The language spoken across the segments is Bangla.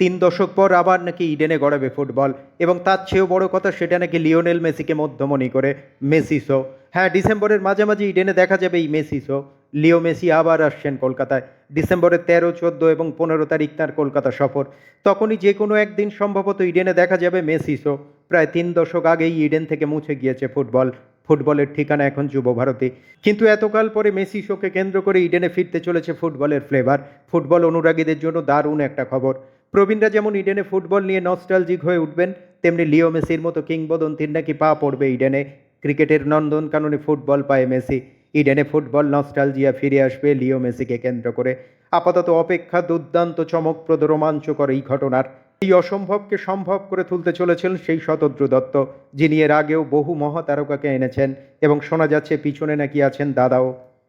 তিন দশক পর আবার নাকি ইডেনে গড়াবে ফুটবল। এবং তার চেয়েও বড় কথা সেটা নাকি লিওনেল মেসিকে মধ্যমণি করে মেসিসো হ্যাঁ ডিসেম্বরের মাঝামাঝি ইডেনে দেখা যাবে এই মেসিসো লিও মেসি আবার আসছেন কলকাতায়। ডিসেম্বরের তেরো, চোদ্দ এবং পনেরো তারিখ তার কলকাতা সফর। তখনই যে কোনো একদিন সম্ভবত ইডেনে দেখা যাবে মেসিসো প্রায় তিন দশক আগেই ইডেন থেকে মুছে গিয়েছে ফুটবল। ফুটবলের ঠিকানা এখন যুব ভারতী। কিন্তু এতকাল পরে মেসি শোকে কেন্দ্র করে ইডেনে ফিরতে চলেছে ফুটবলের ফ্লেভার ফুটবল অনুরাগীদের জন্য দারুণ একটা খবর। প্রবীণরা যেমন ইডেনে ফুটবল নিয়ে নস্টালজিক হয়ে উঠবেন, তেমনি লিও মেসির মতো কিংবদন্তির নাকি পা পড়বে ইডেনে। ক্রিকেটের নন্দন কাননে ফুটবল পায় মেসি। ইডেনে ফুটবল নস্টালজিয়া ফিরে আসবে লিও মেসিকে কেন্দ্র করে। আপাতত অপেক্ষা দুর্দান্ত চমকপ্রদ রোমাঞ্চকর এই ঘটনার। এই অসম্ভবকে সম্ভব করে তুলতে চলেছেন সেই শতদ্রু দত্ত, যিনি এর আগেও বহু মহাতারকাকে এনেছেন এবং শোনা যাচ্ছে পিছনে নাকি আছেন দাদাও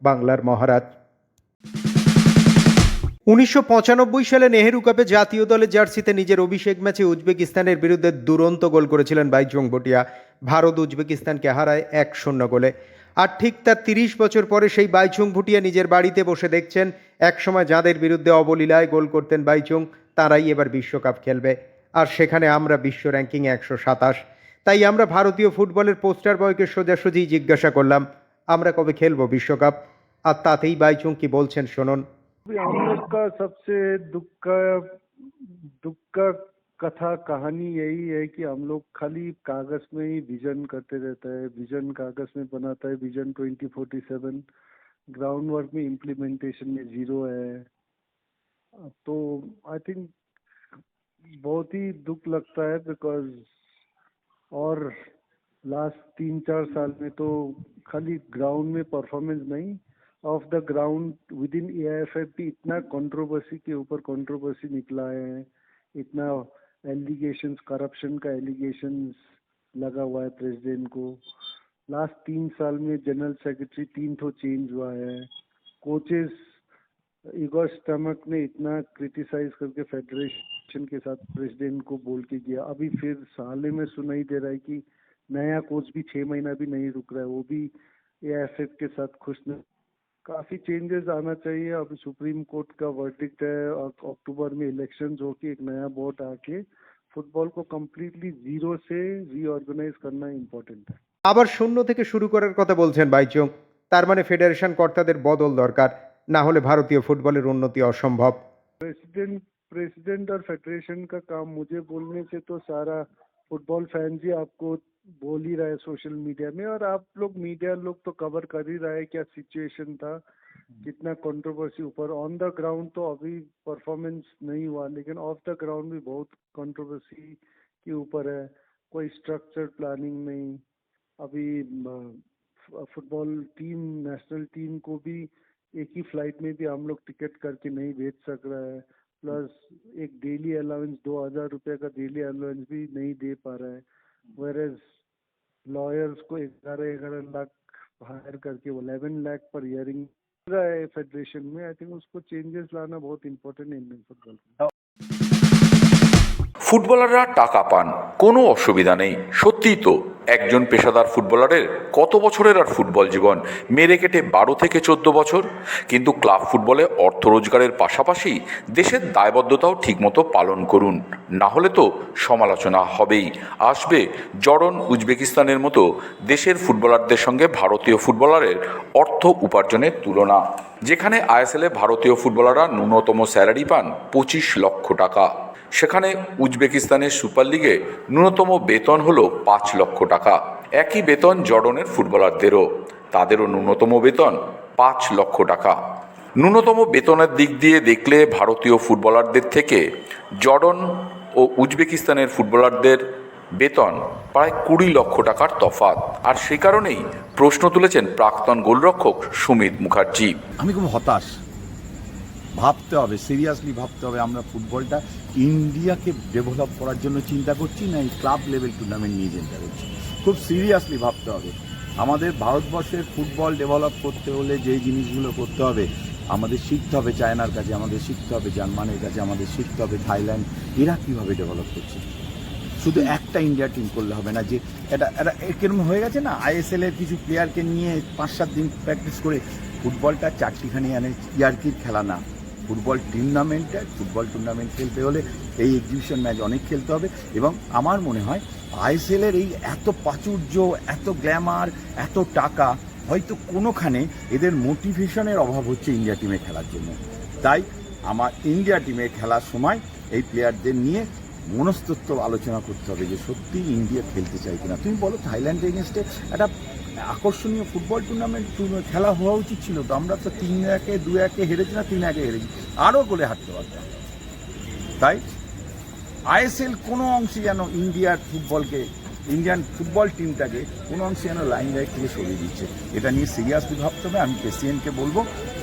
বাংলার মহারাজ। উনিশশো পঁচানব্বই সালে নেহেরু কাপে জাতীয় দলের জার্সিতে নিজের অভিষেক ম্যাচে উজবেকিস্তানের বিরুদ্ধে দুরন্ত গোল করেছিলেন বাইচুং ভুটিয়া। ভারত উজবেকিস্তানকে হারায় এক শূন্য গোলে। আর ঠিক তার তিরিশ বছর পরে সেই বাইচুং ভুটিয়া নিজের বাড়িতে বসে দেখছেন, একসময় যাঁদের বিরুদ্ধে অবলীলায় গোল করতেন বাইচুং, তারাই এবার বিশ্বকাপ খেলবে। আর সেখানে আমরা বিশ্ব র্যাঙ্কিং একশো সাতাশ। তাই আমরা ভারতীয় ফুটবলের পোস্টার বয়কে সোজাসুজি জিজ্ঞাসা করলাম, আমরা কবে খেলব বিশ্বকাপ? আর তাতেই বাইচুং কি বলছেন শুনুন। हम लोग का सबसे दुख का दुख का कथा कहानी यही है कि हम लोग खाली कागज़ में ही विजन करते रहता है विजन कागज़ में बनाता है विजन 2047 ग्राउंड वर्क में इम्प्लीमेंटेशन में ज़ीरो है। तो आई थिंक बहुत ही दुख लगता है बिकॉज़ और लास्ट तीन चार साल में तो खाली ग्राउंड में परफॉर्मेंस नहीं off the ground with in भी इतना कंट्रोवर्सी के ऊपर कंट्रोवर्सी निकला है, इतना एलिगेशन करप्शन का एलिगेशंस लगा हुआ है प्रेसिडेंट को। लास्ट तीन साल में जनरल सेक्रेटरी तीन ठो चेंज हुआ है। कोचेस इगोर स्टमक ने इतना क्रिटिसाइज करके फेडरेशन के साथ प्रेसिडेंट को बोल के गया अभी फिर साले में सुनाई दे रहा है कि नया कोच भी छह महीना भी नहीं रुक रहा है, वो भी एएफएफ के साथ खुश नहीं। काफी चेंजेस आना चाहिए अभी सुप्रीम कोर्ट का वर्डिक्ट है और अक्टूबर में इलेक्शन हो के एक नया बोर्ड आके फुटबॉल को कम्प्लीटली जीरो से रीऑर्गेनाइज करना इम्पोर्टेंट है আবার শূন্য থেকে শুরু করার কথা বলছেন বাইচুং তার মানে ফেডারেশন কর্তাদের বদল দরকার না হলে ভারতীয় ফুটবলের উন্নতি অসম্ভব प्रेसिडेंट प्रेसिडेंट और फेडरेशन का काम मुझे बोलने से तो सारा फुटबॉल फ़ैन जी आपको बोल ही रहा है सोशल मीडिया में और आप लोग मीडिया लोग तो कवर कर ही रहा है क्या सिचुएशन था कितना कंट्रोवर्सी ऊपर। ऑन द ग्राउंड तो अभी परफॉर्मेंस नहीं हुआ लेकिन ऑफ़ द ग्राउंड भी बहुत कंट्रोवर्सी के ऊपर है। कोई स्ट्रक्चर प्लानिंग नहीं। अभी फुटबॉल टीम नेशनल टीम को भी एक ही फ़्लाइट में भी हम लोग टिकट करके नहीं भेज सक रहा है। प्लस एक डेली अलाउंस दो हज़ार रुपये का डेली अलाउंस भी नहीं दे पा रहा है। वेर एज लॉयर्स को ग्यारह ग्यारह लाख हायर करके वो इलेवन लाख पर ईयरिंग रहा है फेडरेशन में आई थिंक उसको चेंजेस लाना बहुत इंपॉर्टेंट है इंडियन फुटबॉल में। ফুটবলাররা টাকা পান। কোনো অসুবিধা নেই। সত্যিই তো, একজন পেশাদার ফুটবলারের কত বছরের আর ফুটবল জীবন? মেরে কেটে বারো থেকে চোদ্দ বছর? কিন্তু ক্লাব ফুটবলে অর্থ রোজগারের পাশাপাশি দেশের দায়বদ্ধতাও ঠিকমতো পালন করুন। না হলে তো সমালোচনা হবেই। আসবে জরন উজবেকিস্তানের মতো দেশের ফুটবলারদের সঙ্গে ভারতীয় ফুটবলারের অর্থ উপার্জনের তুলনা। যেখানে আইএসএলে ভারতীয় ফুটবলাররা ন্যূনতম স্যালারি পান পঁচিশ লক্ষ টাকা। সেখানে উজবেকিস্তানের সুপার লিগে ন্যূনতম বেতন হলো পাঁচ লক্ষ টাকা। একই বেতন জর্ডনের ফুটবলারদেরও। তাদেরও ন্যূনতম বেতন পাঁচ লক্ষ টাকা। ন্যূনতম বেতনের দিক দিয়ে দেখলে ভারতীয় ফুটবলারদের থেকে জর্ডন ও উজবেকিস্তানের ফুটবলারদের বেতন প্রায় কুড়ি লক্ষ টাকার তফাত আর সে কারণেই প্রশ্ন তুলেছেন প্রাক্তন গোলরক্ষক সুমিত মুখার্জি। আমি খুব হতাশ। ভাবতে হবে সিরিয়াসলি ভাবতে হবে আমরা ফুটবলটা ইন্ডিয়াকে ডেভেলপ করার জন্য চিন্তা করছি না, এই ক্লাব লেভেল টুর্নামেন্ট নিয়ে চিন্তা করছি। খুব সিরিয়াসলি ভাবতে হবে। আমাদের ভারতবর্ষের ফুটবল ডেভেলপ করতে হলে যে জিনিসগুলো করতে হবে, আমাদের শিখতে হবে চায়নার কাছে, আমাদের শিখতে হবে জার্মানির কাছে, আমাদের শিখতে হবে থাইল্যান্ড। এরা কীভাবে ডেভেলপ করছে? শুধু একটা ইন্ডিয়া টিম করলে হবে না, যে এটা এটা কীরকম হয়ে গেছে না আইএসএল এর কিছু প্লেয়ারকে নিয়ে পাঁচ সাত দিন প্র্যাকটিস করে, ফুটবলটা চারটিখানি আনে, ইয়ার্কির খেলা না। ফুটবল টুর্নামেন্টে ফুটবল টুর্নামেন্ট খেলতে হলে এই এক্সিবিশন ম্যাচ অনেক খেলতে হবে এবং আমার মনে হয় আইএসএল এর এই এত প্রাচুর্য, এত গ্ল্যামার এত টাকা, হয়তো কোনোখানে এদের মোটিভেশনের অভাব হচ্ছে ইন্ডিয়া টিমে খেলার জন্য। তাই আমার ইন্ডিয়া টিমে খেলার সময় এই প্লেয়ারদের নিয়ে মনস্তত্ব আলোচনা করতে হবে যে সত্যি ইন্ডিয়া খেলতে চাই কিনা। তুমি বলো থাইল্যান্ড এগেনস্টে একটা আকর্ষণীয় ফুটবল টুর্নামেন্ট খেলা হওয়া উচিত ছিল তো, আমরা তো তিন একে দু একে হেরেছি না তিন একে হেরেছি। আরও গোলে হারতে পারতাম। তাই আইএসএল কোনো অংশে যেন ইন্ডিয়ার ফুটবলকে ইন্ডিয়ান ফুটবল টিমটাকে কোনো অংশে যেন লাইন লাইট থেকে সরিয়ে দিচ্ছে, এটা নিয়ে সিরিয়াসলি ভাবতে হবে। আমি প্রেসিডেন্টকে বলব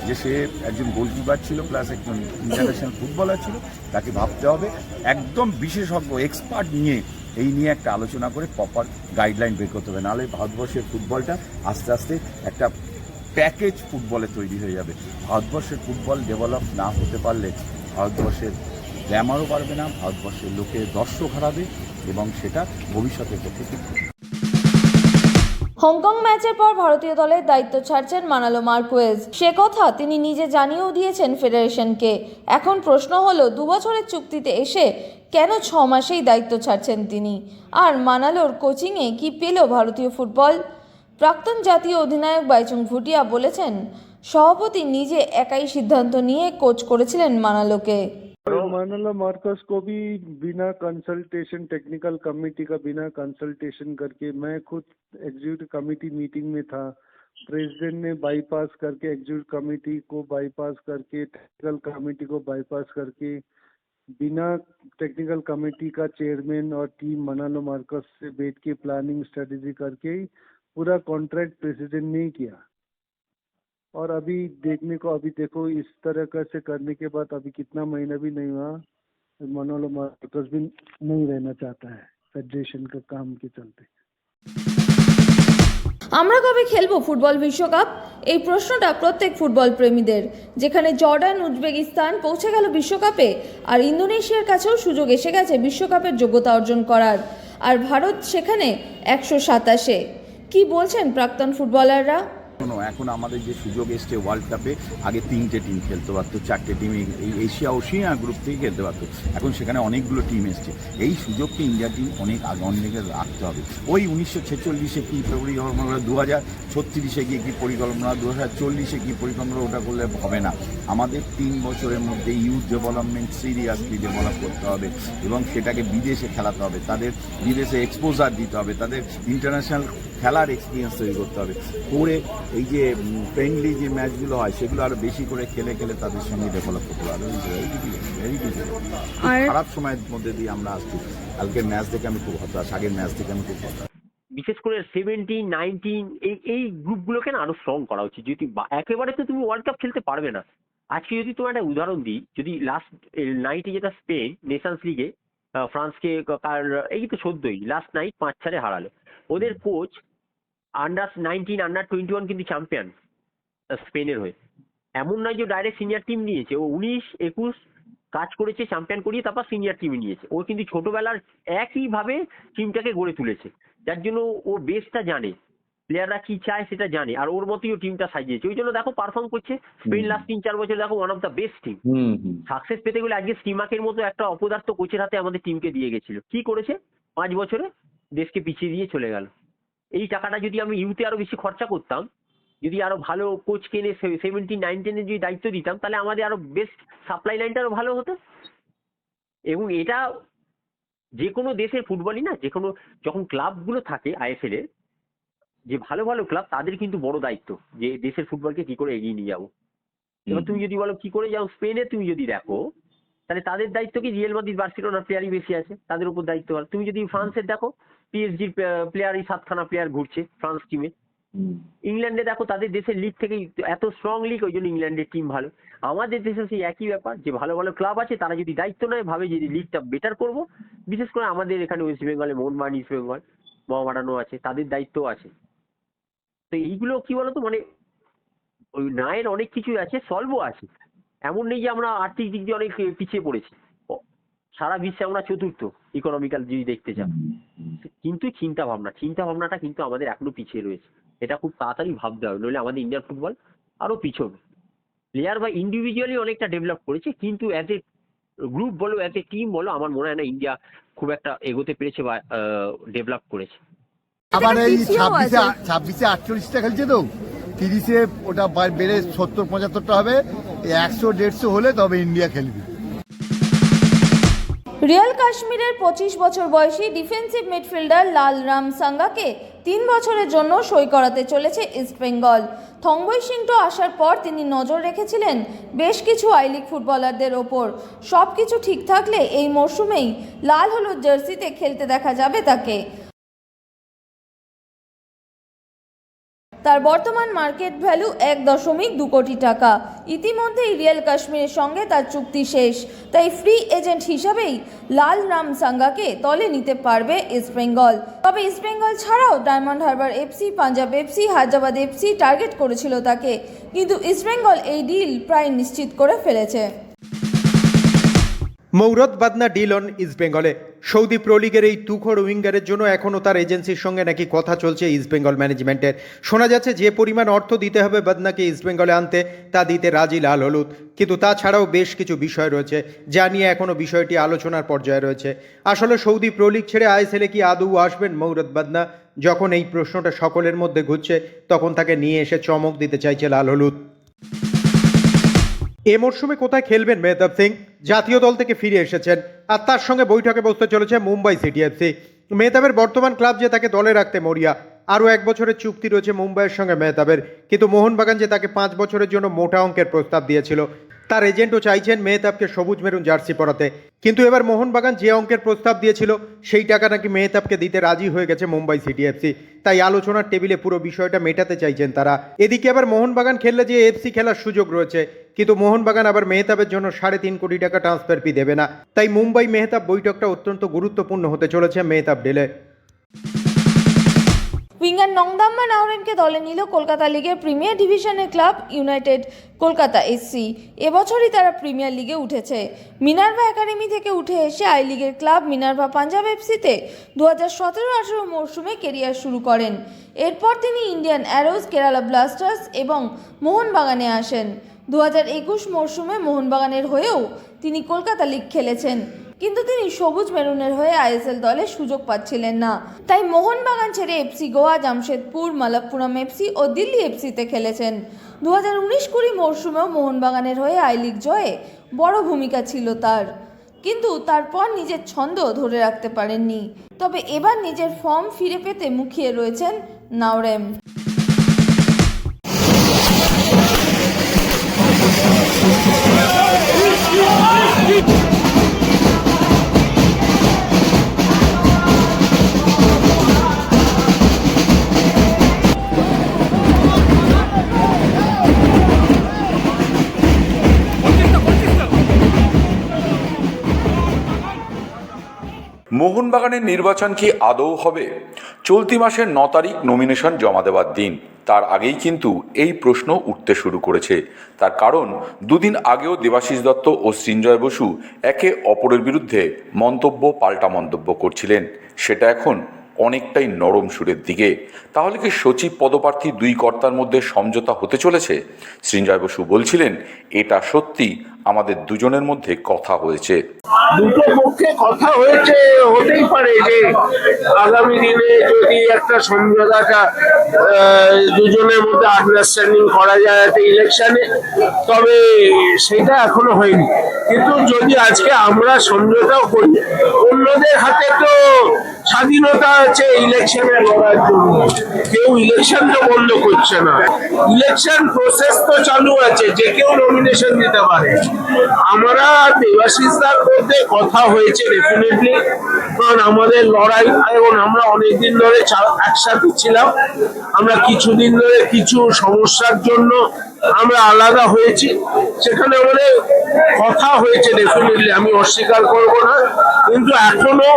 যে সে একজন গোলকিপার ছিল প্লাস একজন ইন্টারন্যাশনাল ফুটবলার ছিল, তাকে ভাবতে হবে। একদম বিশেষজ্ঞ এক্সপার্ট নিয়ে এই নিয়ে একটা আলোচনা করে প্রপার গাইডলাইন বের করতে হবে। নাহলে ভারতবর্ষের ফুটবলটা আস্তে আস্তে একটা প্যাকেজ ফুটবলে তৈরি হয়ে যাবে। ভারতবর্ষের ফুটবল ডেভেলপ না হতে পারলে ভারতবর্ষের গ্ল্যামারও পারবে না, ভারতবর্ষের লোকের দর্শক হারাবে এবং সেটা ভবিষ্যতের পক্ষে। হংকং ম্যাচের পর ভারতীয় দলের দায়িত্ব ছাড়ছেন মানালো মার্কুয়েজ। সে কথা তিনি নিজে জানিয়েও দিয়েছেন ফেডারেশনকে। এখন প্রশ্ন হলো দু বছরের চুক্তিতে এসে কেন ছ মাসেই দায়িত্ব ছাড়ছেন তিনি? আর মানালোর কোচিংয়ে কি পেল ভারতীয় ফুটবল? প্রাক্তন জাতীয় অধিনায়ক বাইচুং ভুটিয়া বলেছেন, সভাপতি নিজে একাই সিদ্ধান্ত নিয়ে কোচ করেছিলেন মানালোকে। मानला मार्कस को भी बिना कंसल्टेशन टेक्निकल कमेटी का बिना कंसल्टेशन करके, मैं खुद एग्जीक्यूटिव कमेटी मीटिंग में था। प्रेसिडेंट ने बाईपास करके एग्जीक्यूटिव कमेटी को बाईपास करके टेक्निकल कमेटी को बाईपास करके, बिना टेक्निकल कमेटी का चेयरमैन और टीम मनालो मार्कस से बैठ के प्लानिंग स्ट्रेटेजी करके, पूरा कॉन्ट्रैक्ट प्रेसिडेंट ने किया। और अभी देखने को अभी देखो इस तरह का से करने के बाद अभी कितना महीना भी नहीं हुआ मनोलो मार्कस भी नहीं रहना चाहता है फेडरेशन का काम के चलते আমরা কবে খেলবো ফুটবল বিশ্বকাপ এই প্রশ্নটা প্রত্যেক ফুটবল প্রেমীদের যেখানে জর্ডান উজবেকিস্তান পৌঁছে গেল বিশ্বকাপে আর ইন্দোনেশিয়ার কাছেও সুযোগ এসে গেছে বিশ্বকাপের যোগ্যতা অর্জন করার আর ভারত সেখানে একশো সাতাশে কি বলছেন প্রাক্তন ফুটবলাররা শোনো এখন আমাদের যে সুযোগ এসছে ওয়ার্ল্ড কাপে আগে তিনটে টিম খেলতে পারতো, চারটে টিম এই এশিয়া ওশিয়া গ্রুপ থেকে খেলতে পারতো। এখন সেখানে অনেকগুলো টিম এসছে। এই সুযোগকে ইন্ডিয়া টিম অনেক আগে, অনেকে রাখতে হবে। ওই উনিশশো ছেচল্লিশে কী পরিকল্পনা দু হাজার ছত্রিশে গিয়ে কী পরিকল্পনা দু হাজার চল্লিশে কী পরিকল্পনা ওটা করলে হবে না। আমাদের তিন বছরের মধ্যে ইউথ ডেভেলপমেন্ট সিরিয়াসলি ডেভেলপ করতে হবে এবং সেটাকে বিদেশে খেলাতে হবে। তাদের বিদেশে এক্সপোজার দিতে হবে। তাদের ইন্টারন্যাশনাল খেলার এক্সপিরিয়েন্স তৈরি করতে হবে। করে এই যে ফ্রেন্ডলি যে ম্যাচগুলো হয় সেগুলো আরও বেশি করে খেলে খেলে তাদের সঙ্গে ডেভেলপ করতে পারবে ভেরি খারাপ সময়ের মধ্যে দিয়ে আমরা আসছি। কালকের ম্যাচ দেখে আমি খুব হতাশ আগের ম্যাচ দেখে আমি খুব হতাশ। বিশেষ করে সেভেন্টিন নাইনটিন এই এই গ্রুপগুলোকে না আরও স্ট্রং করা উচিত। যদি একেবারে তো তুমি ওয়ার্ল্ড কাপ খেলতে পারবে না। আজকে যদি তোমার একটা উদাহরণ দিই যদি লাস্ট নাইটে যেটা স্পেন নেশনস লিগে ফ্রান্সকে কার এই তো সদ্যই লাস্ট নাইট পাঁচ চারে হারালো। ওদের coach under nineteen under twenty one কিন্তু চ্যাম্পিয়ন স্পেনের হয়ে। এমন নয় যে ডাইরেক্ট সিনিয়র টিম নিয়েছে ও উনিশ একুশ কাজ করেছে চ্যাম্পিয়ন করিয়ে তারপর সিনিয়র টিমে নিয়েছে। ও কিন্তু ছোটবেলার একইভাবে টিমটাকে গড়ে তুলেছে। যার জন্য ও বেসটা জানে প্লেয়াররা কি চায় সেটা জানে আর ওর মতোই টিমটা সাজিয়েছে। ওই জন্য দেখো পারফর্ম করছে স্পেন লাস্ট তিন চার বছর দেখো one of the best team success পেতে গেলে আজকে স্টিমাকের মতো একটা অপদার্থ কোচের হাতে আমাদের টিমকে দিয়ে গেছিল। কি করেছে? পাঁচ বছরে দেশকে পিছিয়ে দিয়ে চলে গেল। এই টাকাটা যদি আমি ইউতে আরও বেশি খরচা করতাম যদি আরও ভালো কোচ কিনে সেভেন্টিন নাইনটিনে যদি দায়িত্ব দিতাম তাহলে আমাদের আরও বেস্ট সাপ্লাই লাইনটা আরও ভালো হতো। এবং এটা যে কোনো দেশের ফুটবলই না যে কোনো যখন ক্লাবগুলো থাকে আইএসএল এর যে ভালো ভালো ক্লাব তাদের কিন্তু বড় দায়িত্ব যে দেশের ফুটবলকে কি করে এগিয়ে নিয়ে যাব। এবার তুমি যদি বলো কি করে যাও স্পেনে তুমি যদি দেখো তাহলে তাদের দায়িত্ব কি রিয়েল মাদ্রিদ বার্সেলোনা প্লেয়ারই বেশি আছে? তাদের উপর দায়িত্ব আর। তুমি যদি ফ্রান্সের দেখো পিএসজির প্লেয়ারই সাতখানা প্লেয়ার ঘুরছে ফ্রান্স টিমে ইংল্যান্ডে দেখো তাদের দেশের লিগ থেকে এত স্ট্রং লিগ ওই জন্য ইংল্যান্ডের টিম ভালো। আমাদের দেশে সেই একই ব্যাপার যে ভালো ভালো ক্লাব আছে তারা যদি দায়িত্ব নেয় ভাবে যে লিগটা বেটার করব। বিশেষ করে আমাদের এখানে ওয়েস্ট বেঙ্গলে মোহনবাগান ইস্ট বেঙ্গল মোহামেডানও আছে তাদের দায়িত্ব আছে। তো এইগুলো কি বলতো মানে ওই নায়ের অনেক কিছুই আছে সলভও আছে। এমন নেই যে আমরা আর্থিক দিক দিয়ে অনেক পিছিয়ে পড়েছি। সারা বিশ্বে আমরা চতুর্থ ইকোনমিক্যাল যদি দেখতে চান কিন্তু চিন্তা ভাবনা চিন্তা ভাবনাটা কিন্তু আমাদের এখনও পিছিয়ে রয়েছে। এটা খুব তাড়াতাড়ি ভাবতে হবে নইলে আমাদের ইন্ডিয়ান ফুটবল আরও পিছবে। প্লেয়ার বা ইন্ডিভিজুয়ালি অনেকটা ডেভেলপ করেছে কিন্তু অ্যাজ এ গ্রুপ বলো অ্যাজ এ টিম বলো আমার মনে হয় না ইন্ডিয়া খুব একটা এগোতে পেরেছে বা ডেভেলপ করেছে। আবার এই ছাব্বিশে ছাব্বিশে আটচল্লিশটা খেলছে তো? তিরিশে ওটা বেড়ে সত্তর পঁচাত্তরটা হবে। একশো, দেড়শো হলে তবে ইন্ডিয়া খেলবে। রিয়াল কাশ্মীরের পঁচিশ বছর বয়সী ডিফেন্সিভ মিডফিল্ডার লাল রাম সাঙ্গাকে তিন বছরের জন্য সই করাতে চলেছে ইস্টবেঙ্গল থংবই সিংটো আসার পর তিনি নজর রেখেছিলেন বেশ কিছু আই লিগ ফুটবলারদের ওপর। সব কিছু ঠিক থাকলে এই মরশুমেই লাল হলুদ জার্সিতে খেলতে দেখা যাবে তাকে। তার বর্তমান মার্কেট ভ্যালু এক দশমিক দু কোটি টাকা। ইতিমধ্যেই রিয়েল কাশ্মীরের সঙ্গে তার চুক্তি শেষ। তাই ফ্রি এজেন্ট হিসাবেই লাল রাম সাঙ্গাকে তলে নিতে পারবে ইস্টবেঙ্গল তবে ইস্টবেঙ্গল ছাড়াও Diamond Harbour FC, Punjab FC, Hyderabad FC target করেছিল তাকে। কিন্তু ইস্টবেঙ্গল এই ডিল প্রায় নিশ্চিত করে ফেলেছে। মৌরত বাদনা ডিল অন ইস্ট বেঙ্গলে। সৌদি প্রো লিগের এই তুখোর উইঙ্গারের জন্য এখনও তার এজেন্সির সঙ্গে নাকি কথা চলছে ইস্ট বেঙ্গল ম্যানেজমেন্টের। শোনা যাচ্ছে যে পরিমাণ অর্থ দিতে হবে বাদনাকে ইস্ট বেঙ্গলে আনতে, তা দিতে রাজি লাল হলুদ। কিন্তু তাছাড়াও বেশ কিছু বিষয় রয়েছে, যা নিয়ে এখনও বিষয়টি আলোচনার পর্যায়ে রয়েছে। আসলে সৌদি প্রো লিগ ছেড়ে আইএসএলে কি আদৌ আসবেন মৌরত বাদনা? যখন এই প্রশ্নটা সকলের মধ্যে ঘুরছে, তখন তাকে নিয়ে এসে চমক দিতে চাইছে লাল হলুদ। এ মরশুমে কোথায় খেলবেন মেহতাব সিং? জাতীয় দল থেকে ফিরে এসেছেন আর তার সঙ্গে বৈঠকে বসতে চলেছে মুম্বাই সিটি এফসি মেহতাবের বর্তমান ক্লাব যে তাকে দলে রাখতে মরিয়া, আরও এক বছরের চুক্তি রয়েছে মুম্বাইয়ের সঙ্গে মেহতাবের। কিন্তু মোহনবাগান যে তাকে পাঁচ বছরের জন্য মোটা অঙ্কের প্রস্তাব দিয়েছিল তার এজেন্টও চাইছেন মেহতাবকে সবুজ মেরুন জার্সি পরাতে। কিন্তু এবার মোহনবাগান যে অঙ্কের প্রস্তাব দিয়েছিল, সেই টাকা নাকি মেহতাবকে দিতে রাজি হয়ে গেছে মুম্বাই সিটি এফসি তাই আলোচনার টেবিলে পুরো বিষয়টা মেটাতে চাইছেন তারা। এদিকে আবার মোহনবাগান খেললে যে এফসি খেলার সুযোগ রয়েছে, কিন্তু মোহনবাগান আবার মেহতাবের জন্য সাড়ে তিন কোটি টাকা ট্রান্সফার ফি দেবে না। তাই মুম্বাই মেহতাব বৈঠকটা অত্যন্ত গুরুত্বপূর্ণ হতে চলেছে মেহতাব ডেলে। উইঙ্গার নংদাম্মা নাওরেনকে দলে নিল কলকাতা লিগের প্রিমিয়ার ডিভিশনের ক্লাব ইউনাইটেড কলকাতা এসসি। এবছরই তারা প্রিমিয়ার লিগে উঠেছে। মিনার্ভা একাডেমি থেকে উঠে এসে আই লিগের ক্লাব মিনার্ভা পাঞ্জাব এফসিতে দু হাজার সতেরো আঠেরো মরশুমে কেরিয়ার শুরু করেন। এরপর তিনি ইন্ডিয়ান অ্যারোজ কেরালা ব্লাস্টার্স এবং মোহনবাগানে আসেন। দু হাজার একুশ মরশুমে মোহনবাগানের হয়েও তিনি কলকাতা লিগ খেলেছেন। কিন্তু তিনি সবুজ মেরুনের হয়ে আইএসএল দলে সুযোগ পাচ্ছিলেন না। তাই মোহনবাগান ছেড়ে এফসি, গোয়া, জামশেদপুর, মালাপ্পুরম এফসি ও দিল্লি এফসিতে খেলেছেন। দু হাজার উনিশ কুড়ি মরশুমেও মোহনবাগানের হয়ে আই লিগ জয়ে বড় ভূমিকা ছিল তার। কিন্তু তারপর নিজের ছন্দ ধরে রাখতে পারেননি। তবে এবার নিজের ফর্ম ফিরে পেতে মুখিয়ে রয়েছেন নাওরেম। মোহনবাগানের নির্বাচন কি আদৌ হবে? চলতি মাসের ন তারিখ নমিনেশন জমা দেওয়ার দিন। তার আগেই কিন্তু এই প্রশ্ন উঠতে শুরু করেছে। তার কারণ, দুদিন আগেও দেবাশিস দত্ত ও সৃঞ্জয় বসু একে অপরের বিরুদ্ধে মন্তব্য, পাল্টা মন্তব্য করছিলেন। সেটা এখন অনেকটাই নরম সুরের দিকে। তাহলে কি সচিব পদপ্রার্থী দুই কর্তার মধ্যে সমঝোতা হতে চলেছে? সৃঞ্জয় বসু বলছিলেন, এটা সত্যি আমাদের দুজনের মধ্যে কথা হয়েছে। দুটো পক্ষে কথা হয়েছে, হতেই পারে যে আগামী দিনে যদি একটা সমঝোতাটা দুজনের মধ্যে আন্ডারস্ট্যান্ডিং করা যায় একটা ইলেকশনে তবে সেটা এখনও হয়নি। কিন্তু যদি আজকে আমরা সমঝোতাও করি, অন্যদের হাতে তো স্বাধীনতা আছে ইলেকশনে লড়ার জন্য। কেউ ইলেকশন তো বন্ধ করছে না। ইলেকশন প্রসেস তো চালু আছে, যে কেউ নমিনেশন দিতে পারে। আমরা দেবাশিসদার মধ্যে কথা হয়েছে ডেফিনেটলি কারণ আমাদের লড়াই এবং আমরা অনেকদিন ধরে একসাথে ছিলাম। আমরা কিছুদিন ধরে কিছু সমস্যার জন্য আমরা আলাদা হয়েছি। সেখানে আমাদের কথা হয়েছে ডেফিনেটলি আমি অস্বীকার করব না। কিন্তু এখনও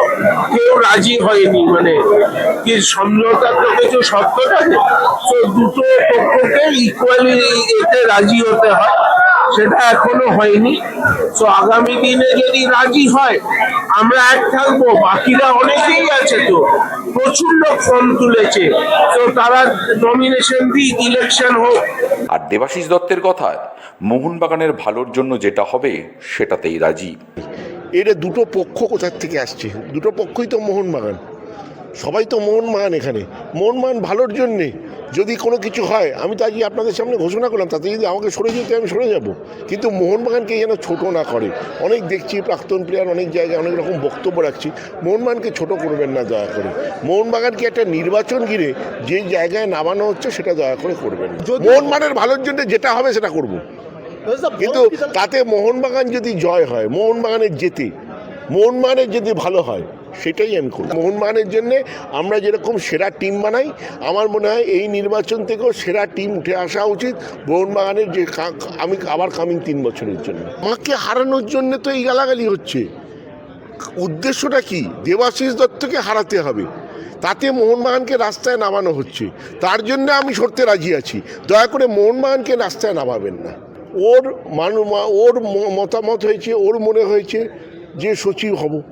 কেউ রাজি হয়নি মানে কি সমঝোতার তো কিছু থাকে? তো দুটো পক্ষকে ইকুয়ালি এতে রাজি হতে হয়। সেটা এখনও হয়নি। তো আগামী দিনে যদি রাজি হয় আমরা এক থাকব বাকিরা অনেকেই আছে তো প্রচুর লোক ফর্ম তুলেছে। তো তারা নমিনেশন দিই ইলেকশন হোক। আর দেবাশিস দত্তের কথায় মোহনবাগানের ভালোর জন্য যেটা হবে সেটাতেই রাজি। এটা দুটো পক্ষ কোথার থেকে আসছে? দুটো পক্ষই তো মোহনবাগান। সবাই তো মোহনবাগান এখানে। মোহনবাগান ভালোর জন্যে যদি কোনো কিছু হয় আমি তো আজকে আপনাদের সামনে ঘোষণা করলাম তাতে যদি আমাকে সরে যেতে আমি সরে যাব। কিন্তু মোহনবাগানকে যেন ছোট না করে অনেক দেখছি প্রাক্তন প্লেয়ার অনেক জায়গায় অনেক রকম বক্তব্য রাখছি মোহনবাগানকে ছোট করবেন না দয়া করে। মোহনবাগানকে একটা নির্বাচন ঘিরে যে জায়গায় নামানো হচ্ছে সেটা দয়া করে করবেন। মোহনবাগানের ভালোর জন্য যেটা হবে সেটা করব। কিন্তু তাতে মোহনবাগান যদি জয় হয় মোহনবাগানের জেতে মোহনবাগানের যদি ভালো হয় সেটাই আমি করি। মোহনবাগানের জন্য আমরা যেরকম সেরা টিম বানাই, আমার মনে হয় এই নির্বাচন থেকেও সেরা টিম উঠে আসা উচিত মোহনবাগানের যে আমি আবার কামিং তিন বছরের জন্য। আমাকে হারানোর জন্য তো এই গালাগালি হচ্ছে। উদ্দেশ্যটা কি? দেবাশিস দত্তকে হারাতে হবে। তাতে মোহনবাগানকে রাস্তায় নামানো হচ্ছে। তার জন্য আমি সরতে রাজি আছি। দয়া করে মোহনবাগানকে রাস্তায় নামাবেন না। ওর মানু ওর মতামত হয়েছে, ওর মনে হয়েছে যে সচিব হব।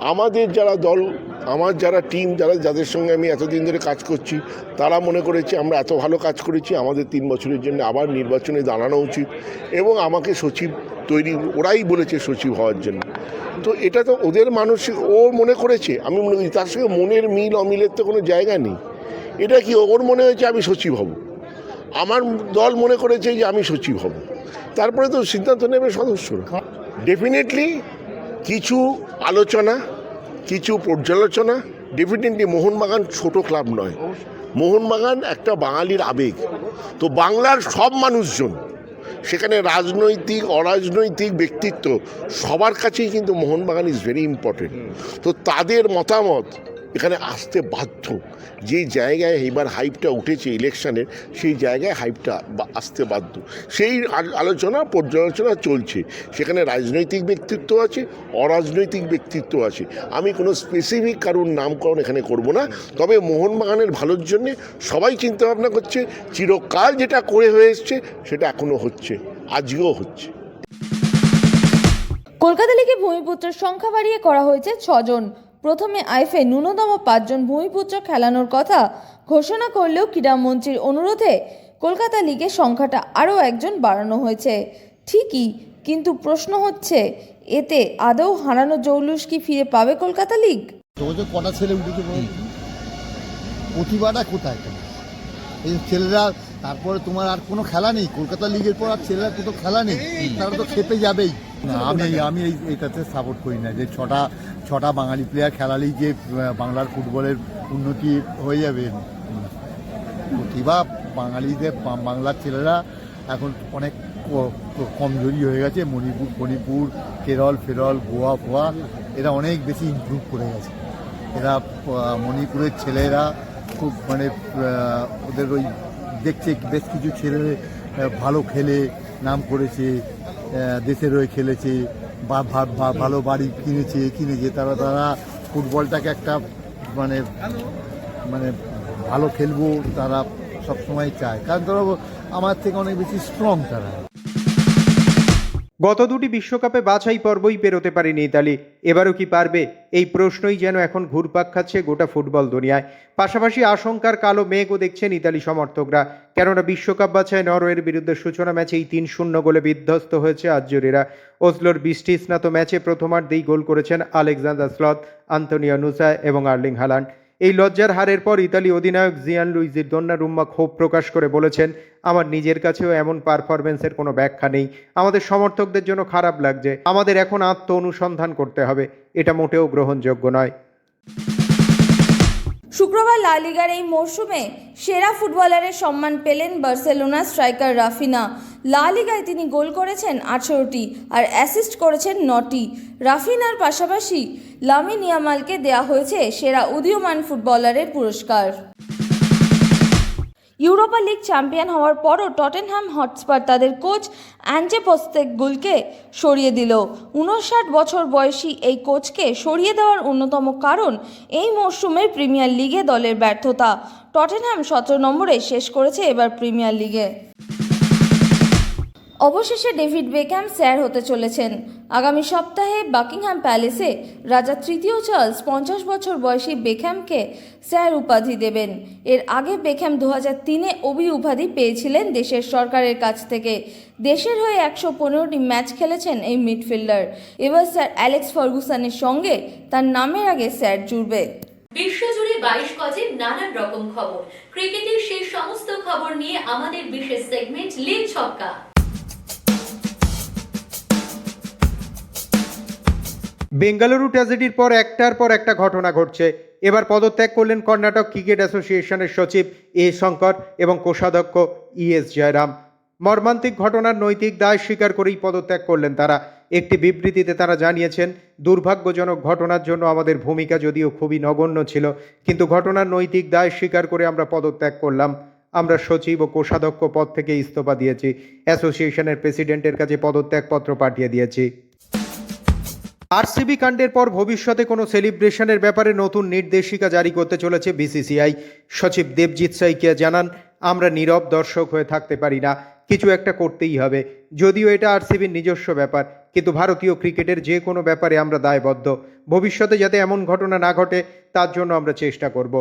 আমাদের যারা দল, আমার যারা টিম যারা, যাদের সঙ্গে আমি এতদিন ধরে কাজ করছি, তারা মনে করেছে আমরা এত ভালো কাজ করেছি, আমাদের তিন বছরের জন্য আবার নির্বাচনে দাঁড়ানো উচিত এবং আমাকে সচিব তৈরি, ওরাই বলেছে সচিব হওয়ার জন্য। তো এটা তো ওদের মানসিক, ও মনে করেছে, আমি মনে করি তার সঙ্গে মনের মিল, অমিলের তো কোনো জায়গা নেই। এটা কি ওর মনে হয়েছে আমি সচিব হব? আমার দল মনে করেছে যে আমি সচিব হব। তারপরে তো সিদ্ধান্ত নেবে সদস্যরা। ডেফিনেটলি কিছু আলোচনা, কিছু পর্যালোচনা ডেফিনেটলি মোহনবাগান ছোট ক্লাব নয়। মোহনবাগান একটা বাঙালির আবেগ। তো বাংলার সব মানুষজন, সেখানে রাজনৈতিক, অরাজনৈতিক ব্যক্তিত্ব, সবার কাছেই কিন্তু মোহনবাগান ইজ ভেরি ইম্পর্টেন্ট তো তাদের মতামত এখানে আসতে বাধ্য। যে জায়গায় এবার হাইপটা উঠেছে ইলেকশনের সেই জায়গায় হাইপটা আসতে বাধ্য। সেই আলোচনা, পর্যালোচনা চলছে। সেখানে রাজনৈতিক ব্যক্তিত্ব আছে, অরাজনৈতিক ব্যক্তিত্ব আছে। আমি কোনো স্পেসিফিক কারোর নামকরণ এখানে করব না। তবে মোহনবাগানের ভালোর জন্যে সবাই চিন্তা ভাবনা করছে, চিরকাল যেটা করে হয়ে এসছে, সেটা এখনও হচ্ছে, আজকেও হচ্ছে। কলকাতা লিগে ভূমিপুত্রের সংখ্যা বাড়িয়ে করা হয়েছে ছজন। প্রথমে আইফে ন্যূনতম পাঁচজন ভূমিপুত্র খেলানোর কথা ঘোষণা করলেও ক্রীড়ামন্ত্রীর অনুরোধে কলকাতা লিগের সংখ্যাটা আরও একজন বাড়ানো হয়েছে। ঠিকই কিন্তু প্রশ্ন হচ্ছে এতে আদৌ হারানো জৌলুস কি ফিরে পাবে কলকাতা লিগ? কটা ছেলে উঠেছে প্রতিভাটা কোথায় এই ছেলেরা তারপরে তোমার আর কোনো খেলা নেই? কলকাতা লিগের পর আর ছেলেরা তো খেলা নেই? তারা তো খেপে যাবেই। না, আমি আমি এই এটাতে সাপোর্ট করি না যে ছটা ছটা বাঙালি প্লেয়ার খেলালেই যে বাংলার ফুটবলের উন্নতি হয়ে যাবে। প্রতিভা বাঙালিদের বাংলার ছেলেরা এখন অনেক কমজোরি হয়ে গেছে। মণিপুর মণিপুর, কেরল, ফেরল, গোয়া, ফোয়া, এরা অনেক বেশি ইমপ্রুভ করে গেছে। এরা মণিপুরের ছেলেরা খুব মানে ওদের ওই দেখছে বেশ কিছু ছেলে ভালো খেলে, নাম করেছে। দেশের হয়ে খেলেছে, বা ভালো বাড়ি কিনেছে কিনেছে, তারা তারা ফুটবলটাকে একটা মানে মানে ভালো খেলব তারা সবসময় চায়। কারণ ধরো, আমার থেকে অনেক বেশি স্ট্রং তারা। গত দুটি বিশ্বকাপে বাছাই পর্বই পেরোতে পারেনি ইতালি। এবারও কি পারবে? এই প্রশ্নই যেন এখন ঘুরপাক খাচ্ছে গোটা ফুটবল দুনিয়ায়। পাশাপাশি আশঙ্কার কালো মেঘও দেখছেন ইতালি সমর্থকরা। কেননা বিশ্বকাপ বাছায় নরওয়ের বিরুদ্ধে সূচনা ম্যাচেই তিন শূন্য গোলে বিধ্বস্ত হয়েছে আর্জেরিরা ওসলোর বৃষ্টি স্নাত ম্যাচে প্রথমার্ধেই গোল করেছেন আলেকজান্ডার স্লথ, আন্তোনিও নুসা এবং আর্লিং হালান্ড। এই লজ্জার হারের পর ইতালি অধিনায়ক জিয়ান লুইজির দন্যা রুম্মা ক্ষোভ প্রকাশ করে বলেছেন, আমার নিজের কাছেও এমন পারফরমেন্সের কোনো ব্যাখ্যা নেই। আমাদের সমর্থকদের জন্য খারাপ লাগছে। আমাদের এখন আত্ম অনুসন্ধান করতে হবে। এটা মোটেও গ্রহণযোগ্য নয়। শুক্রবার লা লিগার এই মরশুমে সেরা ফুটবলারের সম্মান পেলেন বার্সেলোনা স্ট্রাইকার রাফিনা। লা লিগায় তিনি গোল করেছেন আঠেরোটি আর অ্যাসিস্ট করেছেন নটি। রাফিনার পাশাপাশি লামিনিয়ামালকে দেয়া হয়েছে সেরা উদীয়মান ফুটবলারের পুরস্কার। ইউরোপা লিগ চ্যাম্পিয়ন হওয়ার পরও টটেনহ্যাম হটস্পার তাদের কোচ অ্যাঞ্জে পোস্তেগুলকে সরিয়ে দিল। উনষাট বছর বয়সী এই কোচকে সরিয়ে দেওয়ার অন্যতম কারণ এই মরশুমে প্রিমিয়ার লিগে দলের ব্যর্থতা। টটেনহ্যাম সতেরো নম্বরে শেষ করেছে এবার প্রিমিয়ার লিগে। অবশেষে ডেভিড বেকহ্যাম স্যার হতে চলেছেন। আগামী সপ্তাহে বাকিংহাম প্যালেসে রাজা তৃতীয় চার্লস পঞ্চাশ বছর বয়সী বেকহ্যামকে স্যার উপাধি দেবেন। এর আগে বেকহ্যাম দু হাজার তিনে অভি উপাধি পেয়েছিলেন দেশের সরকারের কাছ থেকে। দেশের হয়ে একশো পনেরোটি ম্যাচ খেলেছেন এই মিডফিল্ডার। এবার স্যার অ্যালেক্স ফার্গুসানের সঙ্গে তার নামের আগে স্যার জুড়বে। বিশ্বজুড়ে বাইশ গজের নানান রকম খবর। ক্রিকেটের সেই সমস্ত খবর নিয়ে আমাদের বিশেষ সেগমেন্ট লিগ ছক্কা। বেঙ্গালুরু ট্র্যাজেডির পর একটার পর একটা ঘটনা ঘটছে। এবার পদত্যাগ করলেন কর্ণাটক ক্রিকেট অ্যাসোসিয়েশনের সচিব এ শঙ্কর এবং কোষাধ্যক্ষ ইএস জয়রাম। মর্মান্তিক ঘটনার নৈতিক দায় স্বীকার করেই পদত্যাগ করলেন তারা। একটি বিবৃতিতে তারা জানিয়েছেন, দুর্ভাগ্যজনক ঘটনার জন্য আমাদের ভূমিকা যদিও খুবই নগণ্য ছিল, কিন্তু ঘটনার নৈতিক দায় স্বীকার করে আমরা পদত্যাগ করলাম। আমরা সচিব ও কোষাধ্যক্ষ পদ থেকে ইস্তফা দিয়েছি। অ্যাসোসিয়েশনের প্রেসিডেন্টের কাছে পদত্যাগপত্র পাঠিয়ে দিয়েছি। আরসিবি কাণ্ডের পর ভবিষ্যতে কোনো সেলিব্রেশনের ব্যাপারে নতুন নির্দেশিকা জারি করতে চলেছে বিসিসিআই। সচিব দেবজিৎ সাইকিয়া জানান, আমরা নীরব দর্শক হয়ে থাকতে পারি না, কিছু একটা করতেই হবে। যদিও এটা আরসিবির নিজস্ব ব্যাপার, কিন্তু ভারতীয় ক্রিকেটের যে কোনো ব্যাপারে আমরা দায়বদ্ধ। ভবিষ্যতে যাতে এমন ঘটনা না ঘটে, তার জন্য আমরা চেষ্টা করব।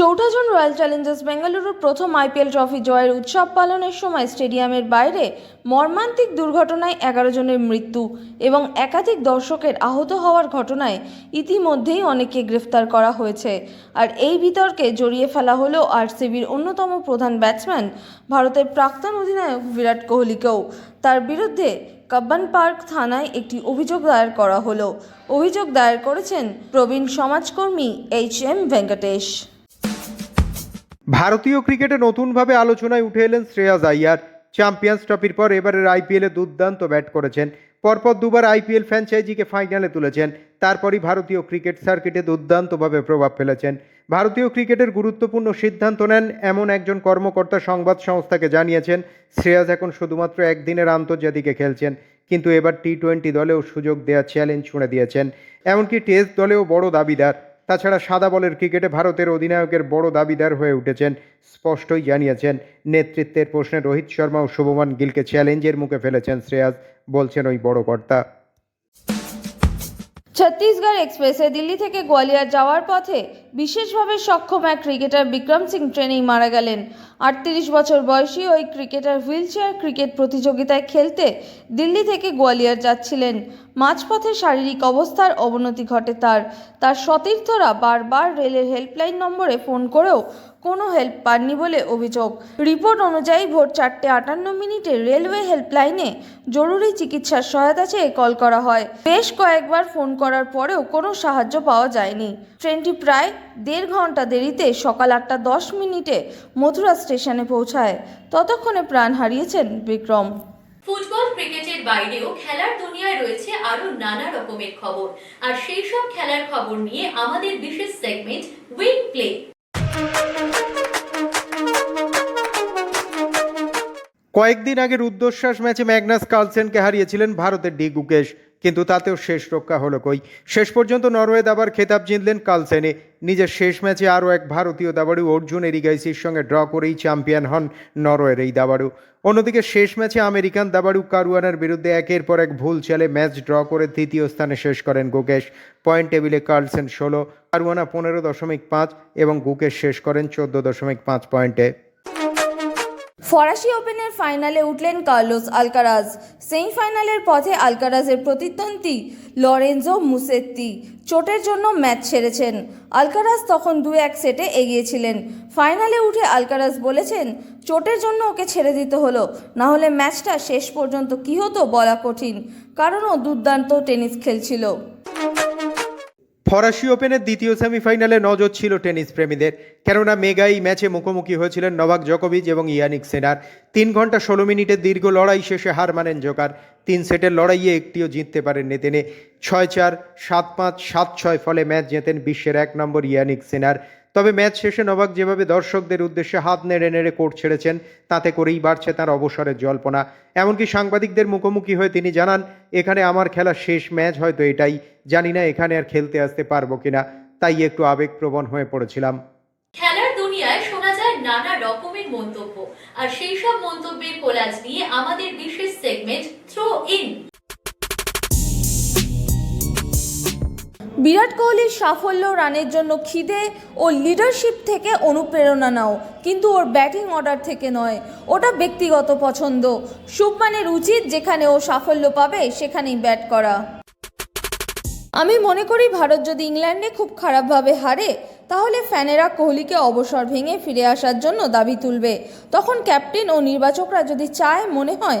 চৌঠা জুন রয়্যাল চ্যালেঞ্জার্স বেঙ্গালুরুর প্রথম আইপিএল ট্রফি জয়ের উৎসব পালনের সময় স্টেডিয়ামের বাইরে মর্মান্তিক দুর্ঘটনায় এগারো জনের মৃত্যু এবং একাধিক দর্শকের আহত হওয়ার ঘটনায় ইতিমধ্যেই অনেককে গ্রেফতার করা হয়েছে। আর এই বিতর্কে জড়িয়ে ফেলা হলো আরসিবির অন্যতম প্রধান ব্যাটসম্যান, ভারতের প্রাক্তন অধিনায়ক বিরাট কোহলিকেও। তার বিরুদ্ধে কাব্বান পার্ক থানায় একটি অভিযোগ দায়ের করা হলো। অভিযোগ দায়ের করেছেন প্রবীণ সমাজকর্মী এইচ এম ভেঙ্কটেশ। ভারতীয় ক্রিকেটে নতুনভাবে আলোচনায় উঠে এলেন শ্রেয়াস আইয়ার চ্যাম্পিয়ন্স ট্রফির পর এবারের আইপিএলে দুর্দান্ত ব্যাট করেছেন। পরপর দুবার আইপিএল ফ্র্যাঞ্চাইজিকে ফাইনালে তুলেছেন। তারপরই ভারতীয় ক্রিকেট সার্কিটে দুর্দান্তভাবে প্রভাব ফেলেছেন। ভারতীয় ক্রিকেটের গুরুত্বপূর্ণ সিদ্ধান্ত নেন এমন একজন কর্মকর্তা সংবাদ সংস্থাকে জানিয়েছেন। শ্রেয়াস এখন শুধুমাত্র একদিনের আন্তর্জাতিকে খেলছেন, কিন্তু এবার টি টোয়েন্টি দলেও সুযোগ দেওয়ার চ্যালেঞ্জ ছুঁড়ে দিয়েছেন। এমনকি টেস্ট দলেও বড় দাবিদার। তাছাড়া সাদা বলের ক্রিকেটে ভারতের অধিনায়কের বড় দাবিদার হয়ে উঠেছেন, স্পষ্টই জানিয়েছেন, নেতৃত্বের প্রশ্নে রোহিত শর্মা ও শুভমান গিলকে চ্যালেঞ্জের মুখে ফেলেছেন শ্রেয়াস, বলছেন ওই বড় কর্তা। ছত্তিশগড় এক্সপ্রেসে দিল্লি থেকে গোয়ালিয়র যাওয়ার পথে বিশেষভাবে সক্ষম এক ক্রিকেটার বিক্রম সিং ট্রেনেই মারা গেলেন। আটত্রিশ বছর বয়সী ওই ক্রিকেটার হুইল চেয়ার ক্রিকেট প্রতিযোগিতায় খেলতে দিল্লি থেকে গোয়ালিয়র যাচ্ছিলেন। মাঝপথে শারীরিক অবস্থার অবনতি ঘটে তার। তার সতীর্থরা বারবার রেলের হেল্পলাইন নম্বরে ফোন করেও কোনো হেল্প পাননি বলে অভিযোগ। রিপোর্ট অনুযায়ী ভোর চারটে আটান্ন মিনিটে রেলওয়ে হেল্পলাইনে জরুরি চিকিৎসার সহায়তা চেয়ে কল করা হয়। বেশ কয়েকবার ফোন করার পরেও কোনো সাহায্য পাওয়া যায়নি। ট্রেনটি প্রায় দেড় ঘণ্টা দেরিতে সকাল আটটা দশ মিনিটে মথুরা স্টেশনে পৌঁছায়। ততক্ষণে প্রাণ হারিয়েছেন বিক্রম। ফুটবল ক্রিকেটের বাইরেও খেলার দুনিয়ায় রয়েছে আরও নানা রকমের খবর। আর সেই সব খেলার খবর নিয়ে আমাদের বিশেষ সেগমেন্ট উইন প্লে কয়েকদিন আগে রুদ্ধশ্বাস ম্যাচে ম্যাগনাস কার্লসেনকে হারিয়েছিলেন ভারতের ডি গুকেশ। কিন্তু তাতেও শেষ রক্ষা হলো কই? শেষ পর্যন্ত নরওয়ে দাবার খেতাব জিতলেন কার্লসেনে নিজের শেষ ম্যাচে আরও এক ভারতীয় দাবাড়ু অর্জুন এরিগাইসির সঙ্গে ড্র করেই চ্যাম্পিয়ন হন নরওয়ের এই দাবাড়ু। অন্যদিকে শেষ ম্যাচে আমেরিকান দাবাড়ু কারুয়ানার বিরুদ্ধে একের পর এক ভুল চালে ম্যাচ ড্র করে তৃতীয় স্থানে শেষ করেন গুকেশ। পয়েন্ট টেবিলে কার্লসেন ষোলো, কারুয়ানা পনেরো দশমিক পাঁচ এবং গুকেশ শেষ করেন চোদ্দ দশমিক পাঁচ পয়েন্টে। ফরাসি ওপেনের ফাইনালে উঠলেন কার্লোস আলকারাজ। সেমিফাইনালের পথে আলকারাজের প্রতিদ্বন্দ্বী লরেঞ্জো মুসেত্তি। চোটের জন্য ম্যাচ ছেড়েছেন আলকারাজ তখন দু এক সেটে এগিয়েছিলেন। ফাইনালে উঠে আলকারাজ বলেছেন, চোটের জন্য ওকে ছেড়ে দিতে হলো। না হলে ম্যাচটা শেষ পর্যন্ত কী হতো বলা কঠিন। কারণ ও দুর্দান্ত টেনিস খেলছিল। ফরাসি ওপেনের দ্বিতীয় সেমিফাইনালে নজর ছিল টেনিস প্রেমীদের। কেননা মেগা এই ম্যাচে মুখোমুখি হয়েছিলেন নবাক জকোভিচ এবং ইয়ানিক সেনার। তিন ঘণ্টা ষোলো মিনিটের দীর্ঘ লড়াই শেষে হার মানেন জোকার। তিন সেটের লড়াইয়ে একটিও জিততে পারেন নেতেনে ছয় চার, সাত পাঁচ, সাত ছয় ফলে ম্যাচ জেতেন বিশ্বের এক নম্বর ইয়ানিক সেনার। তবে ম্যাচ শেষে নবাক যেভাবে দর্শকদের উদ্দেশ্যে হাত নেড়ে নেড়ে কোর্ট ছেড়েছেন, তাতে করেই বাড়ছে তার অবসরের জল্পনা। এমনকি সাংবাদিকদের মুখোমুখি হয়ে তিনি জানান, এখানে আমার খেলা শেষ ম্যাচ, হয়তো এটাই। জানি না এখানে আর খেলতে আসতে পারব কিনা। তাই একটু আবেগপ্রবণ হয়ে পড়েছিলাম। খেলার দুনিয়ায় শোনা যায় নানা রকমের মন্তব্য। আর সেই সব মন্তব্যের কোলাজ নিয়ে আমাদের বিশেষ সেগমেন্ট থ্রো ইন বিরাট কোহলির সাফল্য রানের জন্য খিদে ও লিডারশিপ থেকে অনুপ্রেরণা নাও। কিন্তু ওর ব্যাটিং অর্ডার থেকে নয়, ওটা ব্যক্তিগত পছন্দ। শুভমানের উচিত যেখানে ও সাফল্য পাবে, সেখানেই ব্যাট করা। আমি মনে করি ভারত যদি ইংল্যান্ডে খুব খারাপভাবে হারে, তাহলে ফ্যানেরা কোহলিকে অবসর ভেঙে ফিরে আসার জন্য দাবি তুলবে। তখন ক্যাপ্টেন ও নির্বাচকরা যদি চায়, মনে হয়